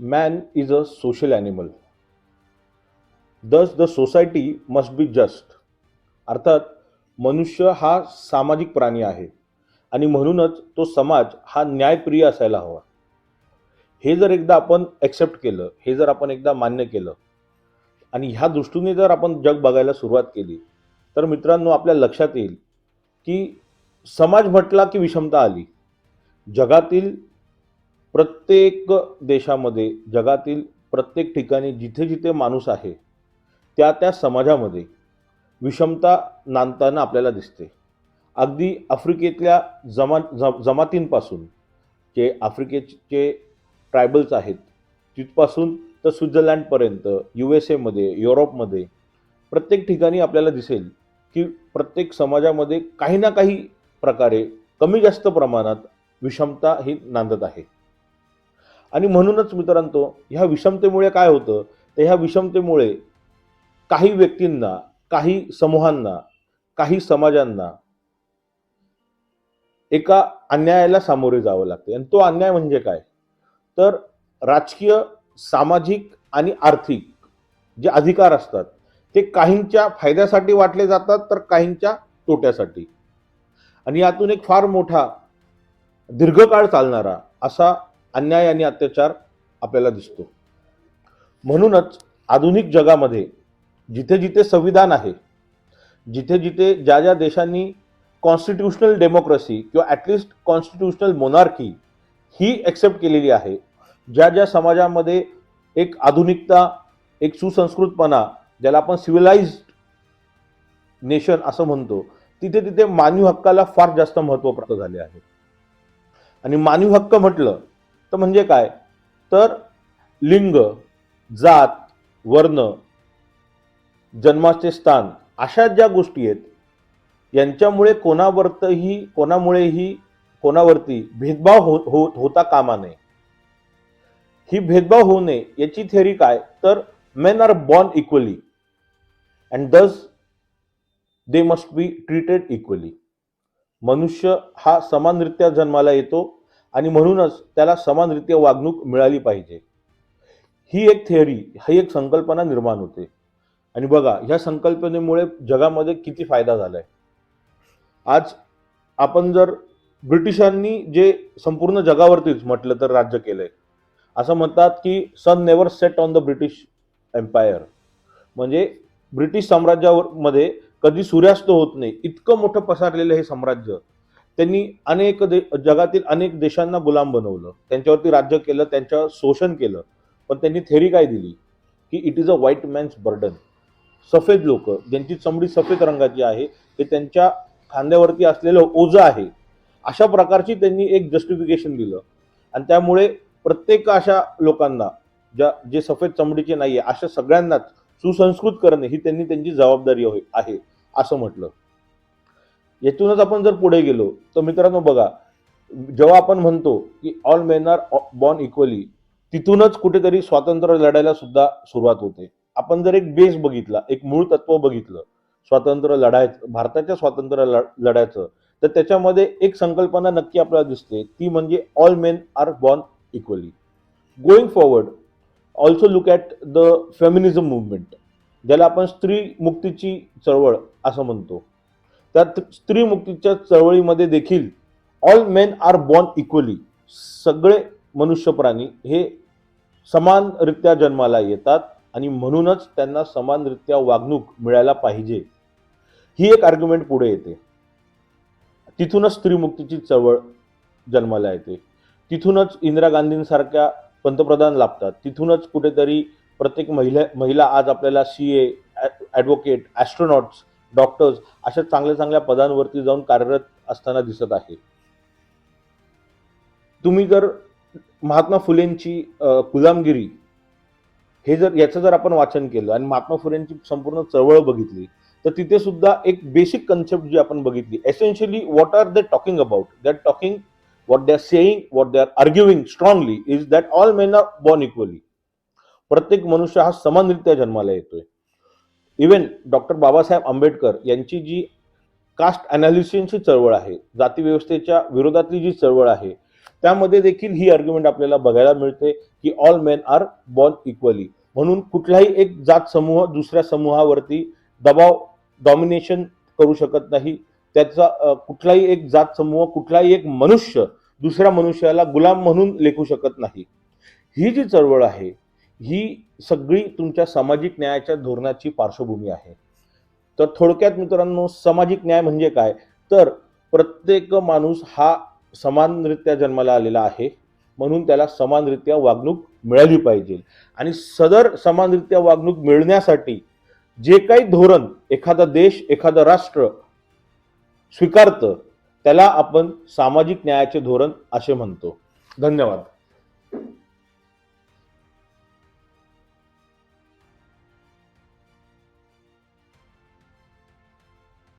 Man is a social animal. Thus, the society must be just. अर्थात मनुष्य हा सामाजिक प्राणी आहे आणि म्हणूनच तो समाज हा न्यायप्रिय असायला हवा हे जर एकदा आपण एक्सेप्ट केलं हे जर आपण एकदा मान्य केलं आणि ह्या दृष्टीने जर आपण जग बघायला सुरुवात केली तर मित्रांनो आपल्या लक्षात येईल की समाज म्हटला की विषमता आली जगातील प्रत्येक देशामध्ये जगातील प्रत्येक ठिकाणी जिथे जिथे माणूस आहे त्या त्या समाजामध्ये विषमता नांदताना आपल्याला दिसते. अगदी आफ्रिकेतल्या जमा ज जमातींपासून जे आफ्रिकेचे ट्रायबल्स आहेत तिथपासून तर स्वित्झर्लंडपर्यंत यू एस एमध्ये युरोपमध्ये प्रत्येक ठिकाणी आपल्याला दिसेल की प्रत्येक समाजामध्ये काही ना काही प्रकारे कमी जास्त प्रमाणात विषमता ही नांदत आहे. आणि म्हणूनच मित्रांनो ह्या विषमतेमुळे काय होतं? तर ह्या विषमतेमुळे काही व्यक्तींना काही समूहांना काही समाजांना एका अन्यायाला सामोरे जावं लागते आणि तो अन्याय म्हणजे काय? तर राजकीय सामाजिक आणि आर्थिक जे अधिकार असतात ते काहींच्या फायद्यासाठी वाटले जातात तर काहींच्या तोट्यासाठी. आणि यातून एक फार मोठा दीर्घकाळ चालणारा असा अन्याय आणि अत्याचार आपल्याला दिसतो. म्हणूनच आधुनिक जगामध्ये जिथे जिथे संविधान आहे जिथे जिथे ज्या ज्या देशांनी कॉन्स्टिट्युशनल डेमोक्रेसी किंवा ॲटलिस्ट कॉन्स्टिट्युशनल मोनार्की ही एक्सेप्ट केलेली आहे ज्या ज्या समाजामध्ये एक आधुनिकता एक सुसंस्कृतपणा ज्याला आपण सिव्हिलाइज्ड नेशन असं म्हणतो तिथे तिथे मानवी हक्काला फार जास्त महत्त्व प्राप्त झाले आहे. आणि मानवी हक्क म्हटलं तर म्हणजे काय? तर लिंग जात वर्ण जन्माचे स्थान अशा ज्या गोष्टी आहेत यांच्यामुळे कोणावरतही कोणामुळेही कोणावरती भेदभाव हो हो होता कामा नये. ही भेदभाव होऊ नये याची थेअरी काय? तर men are born equally and thus they must be treated equally मनुष्य हा समानरित्या जन्माला येतो आणि म्हणूनच त्याला समानरित्या वागणूक मिळाली पाहिजे. ही एक थेअरी ही एक संकल्पना निर्माण होते. आणि बघा ह्या संकल्पनेमुळे जगामध्ये किती फायदा झालाय. आज आपण जर ब्रिटिशांनी जे संपूर्ण जगावरतीच म्हटलं तर राज्य केलंय. असं म्हणतात की sun never set on the British empire म्हणजे ब्रिटिश साम्राज्यामध्ये कधी सूर्यास्त होत नाही. इतकं मोठं पसरलेलं हे साम्राज्य. त्यांनी अनेक दे जगातील अनेक देशांना गुलाम बनवलं. त्यांच्यावरती राज्य केलं त्यांच्यावर शोषण केलं. पण त्यांनी थेरी काय दिली? की it is a white man's burden सफेद लोक ज्यांची चमडी सफेद रंगाची आहे ते त्यांच्या खांद्यावरती असलेलं ओझं आहे. अशा प्रकारची त्यांनी एक जस्टिफिकेशन दिलं. आणि त्यामुळे प्रत्येक अशा लोकांना ज्या जे सफेद चमडीचे नाही आहे अशा सगळ्यांनाच सुसंस्कृत करणे ही त्यांनी त्यांची जबाबदारी होय- आहे असं म्हटलं. यातूनच आपण जर पुढे गेलो तर मित्रांनो बघा जेव्हा आपण म्हणतो की all men are born equally तिथूनच कुठेतरी स्वातंत्र्य लढायला सुद्धा सुरुवात होते. आपण जर एक बेस बघितला एक मूळ तत्व बघितलं स्वातंत्र्य लढायचं भारताच्या स्वातंत्र्य लढायचं तर त्याच्यामध्ये एक संकल्पना नक्की आपल्याला दिसते ती म्हणजे all men are born equally going forward also look at the feminism movement ज्याला आपण स्त्री मुक्तीची चळवळ असं म्हणतो. त्यात स्त्री मुक्तीच्या चळवळीमध्ये देखील all men are born equally सगळे मनुष्य प्राणी हे समानरित्या जन्माला येतात आणि म्हणूनच त्यांना समानरित्या वागणूक मिळायला पाहिजे. ही एक आर्ग्युमेंट पुढे येते. तिथूनच स्त्रीमुक्तीची चळवळ जन्माला येते. तिथूनच इंदिरा गांधींसारख्या पंतप्रधान लाभतात. तिथूनच कुठेतरी प्रत्येक महिला महिला आज आपल्याला C A advocate astronauts doctors अशा चांगल्या चांगल्या पदांवरती जाऊन कार्यरत असताना दिसत आहे. तुम्ही जर महात्मा फुलेंची गुलामगिरी हे जर याचं जर आपण वाचन केलं आणि महात्मा फुलेंची संपूर्ण चळवळ बघितली तर तिथे सुद्धा एक बेसिक कन्सेप्ट जी आपण बघितली. Essentially what are they talking about they are talking what they are saying what they are arguing strongly is that all men are born equally प्रत्येक मनुष्य हा समानरित्या जन्माला येतोय. इवन डॉक्टर बाबासाहेब आंबेडकर यांची जी कास्ट अनालिसिसची चळवळ आहे जातीव्यवस्थेच्या विरोधातली जी चळवळ आहे त्यामध्ये देखील ही आर्ग्युमेंट आपल्याला बघायला मिळते की all men are born equally म्हणून कुठलाही एक जात समूह दुसऱ्या समूहावरती दबाव डॉमिनेशन करू शकत नाही. त्याचा कुठलाही एक जात समूह कुठलाही एक मनुष्य दुसऱ्या मनुष्याला गुलाम म्हणून लेखू शकत नाही. ही जी चळवळ आहे ही सगळी तुमच्या सामाजिक न्यायाच्या धोरणाची पार्श्वभूमी आहे. तर थोडक्यात मित्रांनो सामाजिक न्याय म्हणजे काय? तर प्रत्येक माणूस हा समानरित्या जन्माला आलेला आहे म्हणून त्याला समानरित्या वागणूक मिळाली पाहिजे. आणि सदर समानरित्या वागणूक मिळण्यासाठी जे काही धोरण एखादा देश एखादं राष्ट्र स्वीकारतं त्याला आपण सामाजिक न्यायाचे धोरण असे म्हणतो. धन्यवाद.